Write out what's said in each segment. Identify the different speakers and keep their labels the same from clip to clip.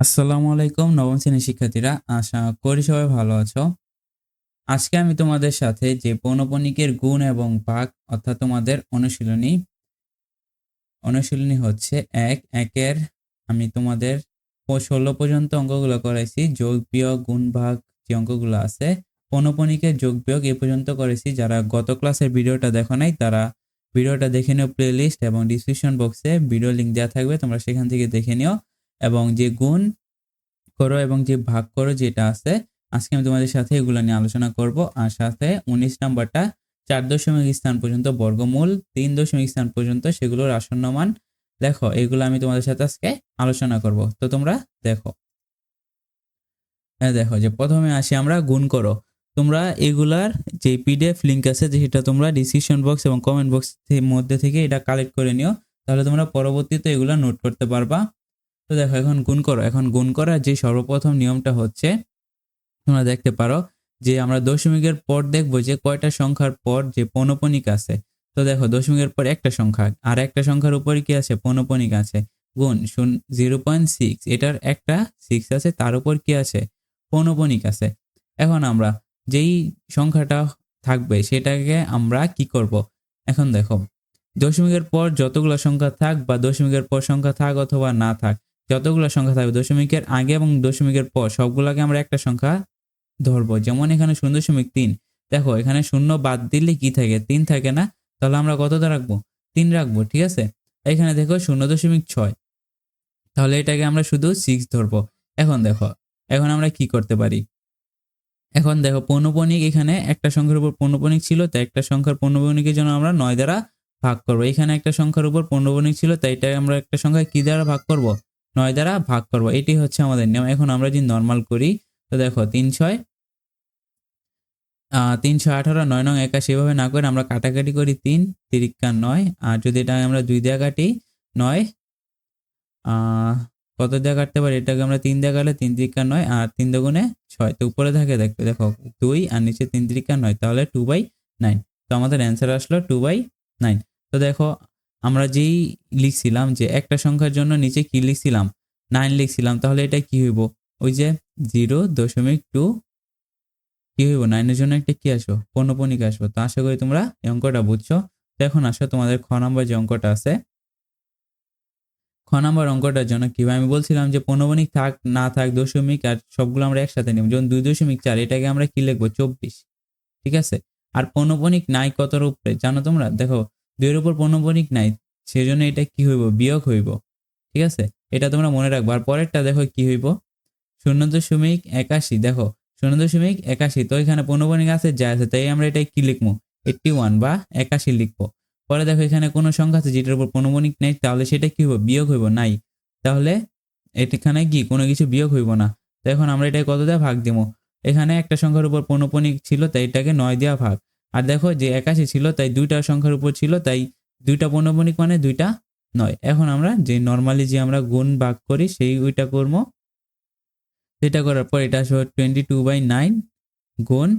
Speaker 1: আসসালামু আলাইকুম, নবম শ্রেণির শিক্ষার্থীরা। আশা করি সবাই ভালো আছো। আজকে আমি তোমাদের সাথে যে পৌনপণিকের গুণ এবং ভাগ, অর্থাৎ তোমাদের অনুশীলনী অনুশীলনী হচ্ছে এক, একের আমি তোমাদের ষোলো পর্যন্ত অঙ্কগুলো করাইছি যোগ বিয়োগ, গুণ ভাগ যে অঙ্কগুলো আছে পৌনপণিকের যোগ বিয়োগ এ পর্যন্ত করেছি। যারা গত ক্লাসের ভিডিওটা দেখো নাই, তারা ভিডিওটা দেখে নিও প্লেলিস্ট এবং ডিসক্রিপশন বক্সে ভিডিও লিঙ্ক দেওয়া থাকবে, তোমরা সেখান থেকে দেখে নিও। এবং যে গুণ করো এবং যে ভাগ করো যেটা আছে, আজকে আমি তোমাদের সাথে এগুলো নিয়ে আলোচনা করব। আর সাথে উনিশ নাম্বারটা, চার দশমিক স্থান পর্যন্ত বর্গমূল, তিন দশমিক স্থান পর্যন্ত সেগুলোর আসন্ন মান। দেখো, এগুলো আমি তোমাদের সাথে আজকে আলোচনা করব। তো তোমরা দেখো। হ্যাঁ দেখো, যে প্রথমে আসি আমরা, গুণ করো। তোমরা এগুলার যে পিডিএফ লিঙ্ক আছে, যেটা তোমরা ডিসক্রিপশন বক্স এবং কমেন্ট বক্স মধ্যে থেকে এটা কালেক্ট করে নিও। তাহলে তোমরা পরবর্তীতে এগুলো নোট করতে পারবা। তো দেখো, এখন গুণ করো। এখন গুণ করার যে সর্বপ্রথম নিয়মটা হচ্ছে, তোমরা দেখতে পারো যে আমরা দশমিকের পর দেখব যে কয়টা সংখ্যার পর যে পৌনপণিক আছে। তো দেখো, দশমিকের পর একটা সংখ্যা, আর একটা সংখ্যার উপরে কি আছে? পৌনপণিক আছে। গুণ শূন্য, জিরো পয়েন্ট সিক্স, এটার একটা সিক্স আছে, তার উপর কি আছে? পৌনপণিক আছে। এখন আমরা যেই সংখ্যাটা থাকবে, সেটাকে আমরা কি করব? এখন দেখো, দশমিকের পর যতগুলো সংখ্যা থাক বা দশমিকের পর সংখ্যা থাক অথবা না থাক যতগুলো সংখ্যা থাকবে দশমিকের আগে এবং দশমিকের পর, সবগুলোকে আমরা একটা সংখ্যা ধরবো। যেমন এখানে শূন্য দশমিক তিন। দেখো, এখানে শূন্য বাদ দিলে কি থাকে? তিন থাকে না? তাহলে আমরা কতটা রাখব? তিন রাখব, ঠিক আছে? এখানে দেখো শূন্য দশমিক ছয়। তাহলে এটাকে আমরা শুধু সিক্স ধরবো। এখন দেখো, এখন আমরা কি করতে পারি? এখন দেখো পৌনপণিক এখানে একটা সংখ্যার উপর পৌনপণিক ছিল, তাই একটা সংখ্যার পৌনপণিকের জন্য আমরা নয় দ্বারা ভাগ করব। এখানে একটা সংখ্যার উপর পৌনপণিক ছিল, তাই এটা আমরা একটা সংখ্যা কি দ্বারা ভাগ করব? নয় দ্বারা ভাগ করব। এটি হচ্ছে আমাদের নিয়ম। এখন আমরা যদি নর্মাল করি তো দেখো তিন ছয় আহ, তিন ছয় আঠারো নয় নং একাশি এভাবে না করে আমরা কাটাকাটি করি তিন তিরিক্কা নয় আর যদি এটা আমরা দুই দিয়ে কাটি নয় কত দিয়ে কাটতে পারি? এটাকে আমরা তিন দিয়ে কাটলে তিন তিরিক্কা নয় আর তিন দুগুণে ছয়। তো উপরে থাকে দেখো দেখো দুই আর নিচে তিন তিরিক্কা নয় তাহলে টু বাই নাইন তো আমাদের অ্যান্সার আসলো টু বাই নাইন তো দেখো আমরা যেই লিখছিলাম যে একটা সংখ্যার জন্য নিচে কি লিখছিলাম? নাইন লিখছিলাম, তাহলে এটা কি হইব? ওই যে জিরো দশমিক টু কি হইব? নাইনের জন্য একটা কি আসো পণ্যপণিক আসব। তো আশা করি তোমরা এই অঙ্কটা বুঝছ। তো এখন আসো, তোমাদের খ নম্বর যে অঙ্কটা আছে। খ নম্বর অঙ্কটার জন্য কি আমি বলছিলাম যে পণ্যপণিক থাক, না থাক, দশমিক আর সবগুলো আমরা একসাথে নিব। যেমন দুই দশমিক চার, এটাকে আমরা কি লিখব? চব্বিশ। ঠিক আছে? আর পণ্যপণিক নাই কতর উপরে জানো তোমরা? দেখো দুইয়ের উপর পণ্যপণিক নাই, সেজন্য এটা কি হইব? বিয়োগ হইব। ঠিক আছে? এটা তোমরা মনে রাখব। আর পরেরটা দেখো কি হইব? শূন্য দশমিক একাশি। দেখো শূন্য দশমিক একাশি। তো এখানে পণ্যপণিক আছে, যা আছে, তাই আমরা এটা কি লিখব? এইটটি ওয়ান বা একাশি লিখব। পরে দেখো এখানে কোনো সংখ্যা আছে যেটার উপর পণ্যপণিক নেই, তাহলে সেটা কি হইব? বিয়োগ হইব, নাই। তাহলে এখানে কি? কোনো কিছু বিয়োগ হইব না। তো এখন আমরা এটা কত দেওয়া? ভাগ দিব। এখানে একটা সংখ্যার উপর পণ্যপণিক ছিল, তাই এটাকে নয় দেওয়া ভাগ। আর দেখো যে একাশি ছিল, তাই দুইটা সংখ্যার উপর ছিল, তাই দুইটা পণ্যপণিক মানে দুইটা নয়। এখন আমরা যে নর্মালি যে আমরা গুণ ভাগ করি, সেই ওইটা করব। সেটা করার পর এটা আসবে টোয়েন্টি টু বাই নাইন গুণ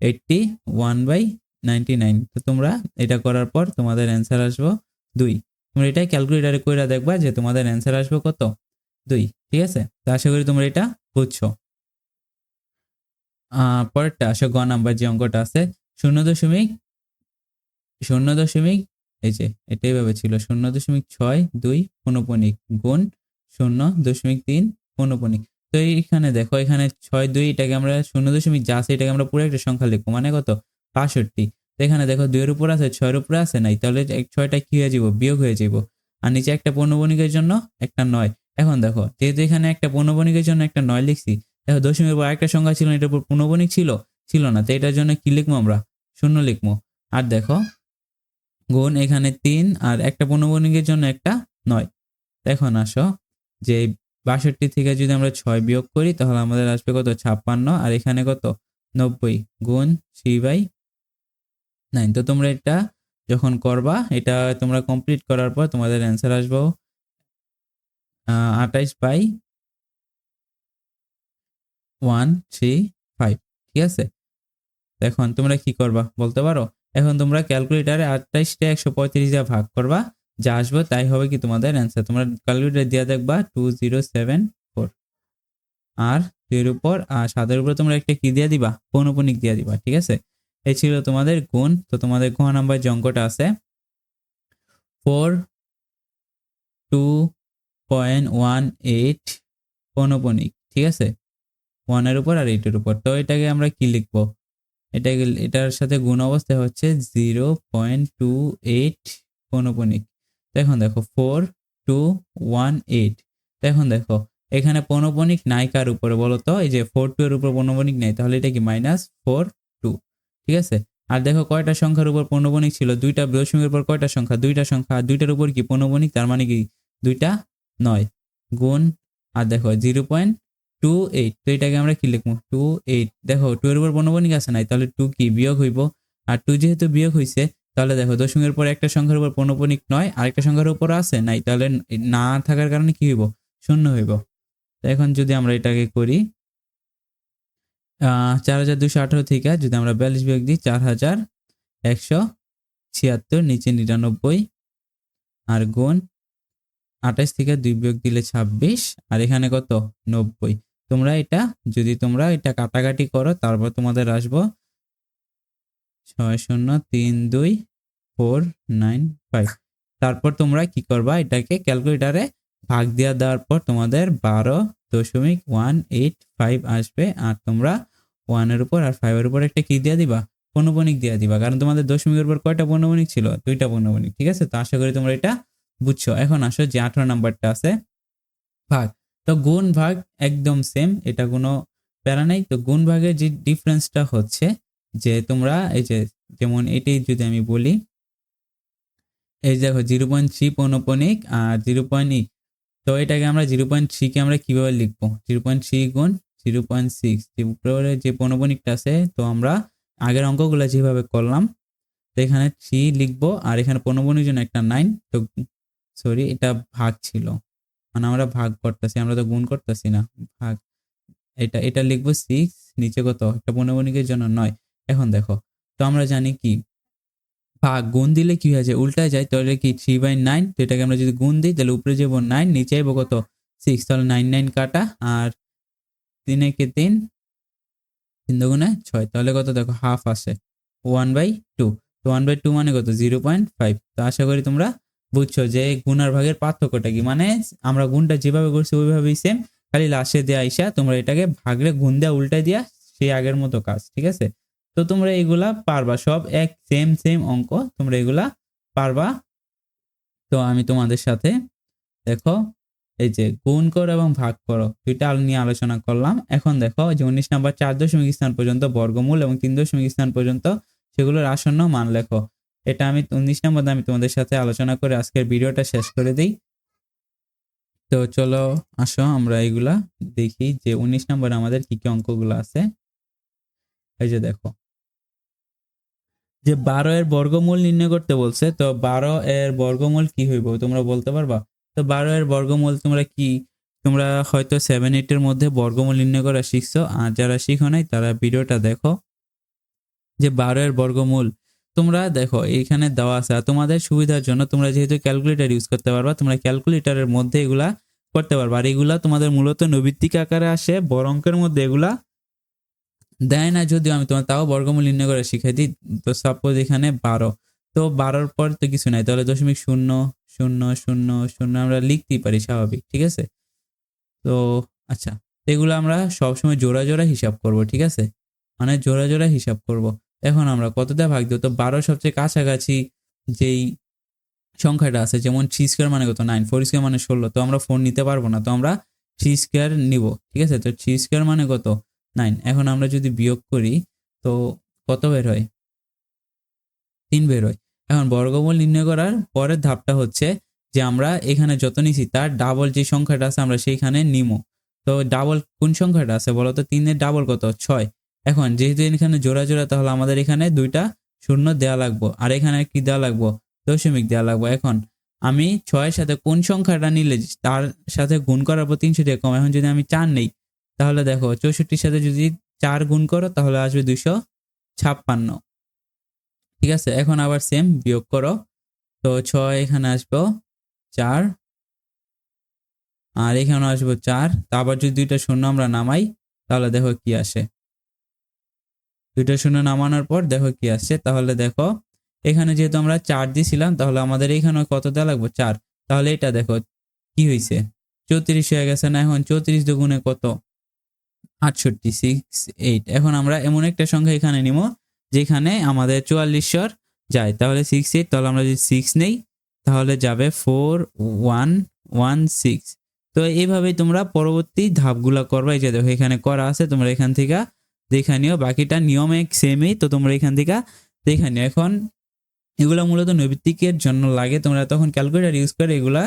Speaker 1: eighty one by ninety nine তো তোমরা এটা করার পর তোমাদের অ্যান্সার আসব দুই। তোমরা এটা ক্যালকুলেটারে করে দেখবা যে তোমাদের অ্যান্সার আসবে কত? দুই, ঠিক আছে? তো আশা করি তোমরা এটা বুঝছ। পরেরটা আসো গ নাম্বার যে অঙ্কটা আছে শূন্য দশমিক শূন্য দশমিক, এই যে এটা এইভাবে ছিল শূন্য দশমিক ছয় দুই পনপনিক গুণ শূন্য দশমিক তিন পনপনিক। তো এইখানে দেখো, এখানে ছয় দুই এটাকে আমরা শূন্য দশমিক যা আছে এটাকে আমরা পুরো একটা সংখ্যা লিখব মানে কত? বাষট্টি। তো এখানে দেখো দুইয়ের উপর আছে, ছয়ের উপরে আছে নাই, তাহলে ছয়টা কি হয়ে যাব? বিয়োগ হয়ে যাব। আর নিচে একটা পণ্যবণিকের জন্য একটা নয়। এখন দেখো, যেহেতু এখানে একটা পণ্যবণিকের জন্য একটা নয় লিখছি, দেখো দশমিকের উপর একটা সংখ্যা ছিল, এটার উপর পণ্যবণিক ছিল ছিল না। তো এটার জন্য কি লিখব আমরা? শূন্য লিখব। আর দেখো, গুণ এখানে তিন আর একটা পণ্যবণিকের জন্য একটা নয়। এখন আসো যে বাষট্টি থেকে যদি আমরা ছয় বিয়োগ করি, তাহলে আমাদের আসবে কত? ছাপ্পান্ন। আর এখানে কত? নব্বই। গুণ থ্রি বাই নাইন। তো তোমরা এটা যখন করবা, এটা তোমরা কমপ্লিট করার পর তোমাদের অ্যান্সার আসব আঠাইশ বাই ওয়ান থ্রি ফাইভ। ঠিক আছে? এখন তোমরা কি করবা? বলতে পারো? এখন তোমরা ক্যালকুলেটারে আঠাইশটা একশো পঁয়ত্রিশ দিয়ে ভাগ করবা, যা আসবে তাই হবে কি তোমাদের অ্যান্সার তোমরা ক্যালকুলেটার দিয়ে দেখবা টু জিরো সেভেন ফোর আর দুইয়ের উপর, আর সাতের উপর তোমরা একটা কি দিয়ে দিবা? পৌনপনিক দিয়ে দিবা, ঠিক আছে? এই ছিল তোমাদের গুণ। তো তোমাদের ঘ নাম্বার যে অঙ্কটা আছে four two point one eight পৌনপনিক ঠিক আছে? ওয়ানের উপর আর এইটের উপর। তো এটাকে আমরা কি লিখব? এটাকে এটার সাথে গুণ অবস্থায় হচ্ছে জিরো পয়েন্ট টু এইট পৌনপনিক। এখন দেখো, ফোর টু ওয়ান এইট। এখন দেখো, এখানে পৌনপনিক নাই কার উপরে বলো তো? এই যে ফোর টু এর উপর পৌনপনিক নাই, তাহলে এটা কি মাইনাস ফোর টু? ঠিক আছে? আর দেখো, কয়টা সংখ্যার উপর পৌনপনিক ছিল? দুইটা বৃহস্পতির উপর কয়টা সংখ্যা? দুইটা সংখ্যা, আর দুইটার উপর কি পৌনপনিক? তার মানে কি দুইটা নয়। গুণ, আর দেখো, জিরো পয়েন্ট টু এইট তো এটাকে আমরা কি লিখব? টু এইট দেখো টু এর উপর পৌনপনিক আছে নাই, তাহলে টু কি? বিয়োগ হইব। আর টু যেহেতু বিয়োগ হইছে, তাহলে দেখো, দশমিকের পর একটা সংখ্যার উপর পৌনপনিক নয় আরেকটা সংখ্যার উপর আছে নাই, তাহলে না থাকার কারণে কি হইব? শূন্য হইব। তো এখন যদি আমরা এটাকে করি চার হাজার দুশো আঠারো থেকে যদি আমরা বিয়াল্লিশ বিয়োগ দিই, চার হাজার একশো ছিয়াত্তর, নিচে নিরানব্বই, আর গুণ আঠাশ থেকে দুই বিয়োগ দিলে ছাব্বিশ, আর এখানে কত? নব্বই। তোমরা এটা, যদি তোমরা এটা কাটাকাটি করো, তারপর তোমাদের আসব ছয় শূন্য তিন দুই ফোর নাইন ফাইভ তারপর তোমরা কি করবা, এটাকে ক্যালকুলেটারে ভাগ দিয়া দেওয়ার পর তোমাদের বারো দশমিক ওয়ান এইট ফাইভ আসবে, আর তোমরা ওয়ানের উপর আর ফাইভের উপর একটা কি দিয়া দিবা? পণ্যবণিক দিয়া দিবা, কারণ তোমাদের দশমিকের উপর কয়টা পণ্যবণিক ছিল? দুইটা পণ্যবণিক ঠিক আছে? তো আশা করি তোমরা এটা বুঝছ। এখন আসো যে আঠারো নাম্বারটা আছে, ভাগ। তো গুণ ভাগ একদম সেম এটা কোনো প্যারা নাই। তো গুণ ভাগের যে ডিফারেন্সটা হচ্ছে, যে তোমরা এই যে যেমন এটাই যদি আমি বলি, এই দেখো জিরো পয়েন্ট থ্রি পৌনপনিক আর জিরো পয়েন্ট তো এটাকে আমরা জিরো পয়েন্ট থ্রিকে আমরা কীভাবে লিখব? জিরো পয়েন্ট থ্রি গুণ জিরো পয়েন্ট সিক্স উপরে যে পৌনপনিকটা আছে, তো আমরা আগের অঙ্কগুলো যেভাবে করলাম, তো এখানে থ্রি লিখব আর এখানে পৌনপনিক জন্য একটা নাইন তো সরি এটা ভাগ ছিল। মানে আমরা ভাগ করতেছি, আমরা তো গুণ করতেছি না, ভাগ। এটা এটা লিখব সিক্স নিচে কত? একটা পৌনপনিকের জন্য নয়। এখন দেখো, তো আমরা জানি কি? ভাগ গুণ দিলে কি হয়ে যায়? উল্টায় যায়, তাহলে কি থ্রি বাই নাইন তো এটাকে আমরা যদি গুণ দিই, তাহলে উপরে যাব নাইন নিচে যাব কত? সিক্স তাহলে নাইন নাইন কাটা, আর তিনে কে তিন? তিন দুগুণে ছয়, তাহলে কত দেখো হাফ আসে। ওয়ান বাই টু তো ওয়ান বাই টু মানে কত? জিরো পয়েন্ট ফাইভ তো আশা করি তোমরা বুঝছ? যে গুণ আর ভাগের পার্থক্যটা কি? মানে আমরা গুণটা যেভাবে করছি, ওইভাবেই সেম খালি লাস্টে দেওয়া আইসা তোমরা এটাকে ভাগলে গুণ দেওয়া উল্টায় দিয়া সেই আগের মতো কাজ, ঠিক আছে? তো তোমরা এগুলা পারবা, সব এক সেম সেম অঙ্ক, তোমরা এগুলা পারবা। তো আমি তোমাদের সাথে, দেখো, এই যে গুণ করো এবং ভাগ করো, দুইটা নিয়ে আলোচনা করলাম। এখন দেখো যে উনিশ নাম্বার চার দশমিক স্থান পর্যন্ত বর্গমূল এবং তিন দশমিক স্থান পর্যন্ত সেগুলোর আসন্ন মান লেখো। এটা আমি উনিশ নম্বর আমি তোমাদের সাথে আলোচনা করে আজকের ভিডিওটা শেষ করে দিই। তো চলো আসো, আমরা এগুলা দেখি যে উনিশ নম্বর আমাদের কি কি অঙ্কগুলো আছে। এই যে দেখো। যে বারো এর বর্গমূল নির্ণয় করতে বলছে, তো বারো এর বর্গমূল কি হইব তোমরা বলতে পারবা? তো বারো এর বর্গমূল তোমরা কি, তোমরা হয়তো সেভেন এইটের মধ্যে বর্গমূল নির্ণয় করা শিখছো, আর যারা শিখো নাই তারা ভিডিওটা দেখো। যে বারো এর বর্গমূল তোমরা দেখো, এইখানে দেওয়া আছে তোমাদের সুবিধার জন্য তোমরা যেহেতু ক্যালকুলেটার ইউজ করতে পারবা, তোমরা ক্যালকুলেটারের মধ্যে এগুলা করতে পারবা। আর এগুলা তোমাদের মূলত নৈবিত্তিক আকারে আসে, বড় অঙ্কের মধ্যে এগুলা দেয় না। যদিও আমি তোমার তাও বর্গমূল নির্ণয় করে শিখাই দিই। তো সাপোজ এখানে বারো। তো বারোর পর তো কিছু নাই, তাহলে দশমিক শূন্য শূন্য শূন্য শূন্য আমরা লিখতেই পারি স্বাভাবিক, ঠিক আছে? তো আচ্ছা এগুলো আমরা সবসময় জোড়া জোড়া হিসাব করব, ঠিক আছে? মানে জোড়া জোড়া হিসাব করব। এখন আমরা কতটা ভাগ দেবো তো বারো সবচেয়ে কাছাকাছি যেই সংখ্যাটা আছে, যেমন থ্রি স্কোয়ার মানে কত? নাইন। ফোর স্কোয়ার মানে ষোলো। তো আমরা ফোর নিতে পারব না, তো আমরা থ্রি স্কোয়ার নিব, ঠিক আছে? তো থ্রি স্কোয়ার মানে কত? নাইন। এখন আমরা যদি বিয়োগ করি, তো কত বের হয়? তিন বের হয়। এখন বর্গমূল নির্ণয় করার পরের ধাপটা হচ্ছে যে আমরা এখানে যত নিছি, তার ডাবল যে সংখ্যাটা আছে, আমরা সেইখানে নিমো। তো ডাবল কোন সংখ্যাটা আছে বলো তো তিনের ডাবল কত? ছয়। এখন যেহেতু এখানে জোড়া জোড়া, তাহলে আমাদের এখানে দুইটা শূন্য দেওয়া লাগবো। আর এখানে কি দেওয়া লাগবো? দশমিক দেওয়া লাগবো। এখন আমি ছয়ের সাথে কোন সংখ্যাটা নিলে তার সাথে গুণ করার পর তিনশো টাকা কম? এখন যদি আমি চার নেই, তাহলে দেখো চৌষট্টির সাথে যদি চার গুণ করো, তাহলে আসবে দুশো ছাপ্পান্ন। ঠিক আছে? এখন আবার সেম বিয়োগ করো। তো ছয় এখানে আসব চার, আর এখানে আসব চার। তারপর যদি দুইটা শূন্য আমরা নামাই, তাহলে দেখো কি আসে। দুইটা শূন্য নামানোর পর দেখো কি আসছে? তাহলে দেখো, এখানে যেহেতু আমরা চার দিছিলাম, তাহলে আমাদের এখানে কত দেওয়া লাগবে? চার। তাহলে এটা দেখো, কি হয়েছে চৌত্রিশ হয়ে গেছে না, এখন চৌত্রিশ দুগুণে কত? আটষট্টি সিক্স এইট এখন আমরা এমন একটা সংখ্যা এখানে নিব, যেখানে আমাদের চুয়াল্লিশশোর যায়। তাহলে সিক্স এইট তাহলে আমরা যদি সিক্স নেই, তাহলে যাবে ফোর ওয়ান ওয়ান সিক্স তো এইভাবেই তোমরা পরবর্তী ধাপগুলো করবা। এই যে দেখো, এখানে করা আছে, তোমরা এখান থেকে দেখে নিও, বাকিটা নিয়মে সেমই তো তোমরা এখান থেকে দেখে নিও। এখন এগুলো মূলত নৈবিত্তিকের জন্য লাগে, তোমরা তখন ক্যালকুলেটার ইউজ করে এগুলা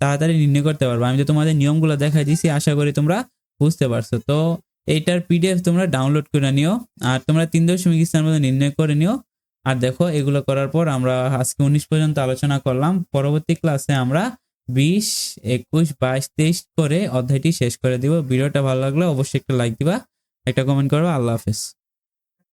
Speaker 1: তাড়াতাড়ি নির্ণয় করতে পারবে। আমি তো তোমাদের নিয়মগুলো দেখাই দিছি, আশা করি তোমরা বুঝতে পারছ। তো এইটার পিডিএফ তোমরা ডাউনলোড করে নিও, আর তোমরা তিন দশমিক স্থানের মধ্যে নির্ণয় করে নিও। আর দেখো, এগুলো করার পর আমরা আজকে উনিশ পর্যন্ত আলোচনা করলাম। পরবর্তী ক্লাসে আমরা বিশ, একুশ, বাইশ, তেইশ করে অধ্যায়টি শেষ করে দিব। ভিডিওটা ভালো লাগলে অবশ্যই একটা লাইক দিবা। একটা কমেন্ট করো আল্লাহ হাফেজ।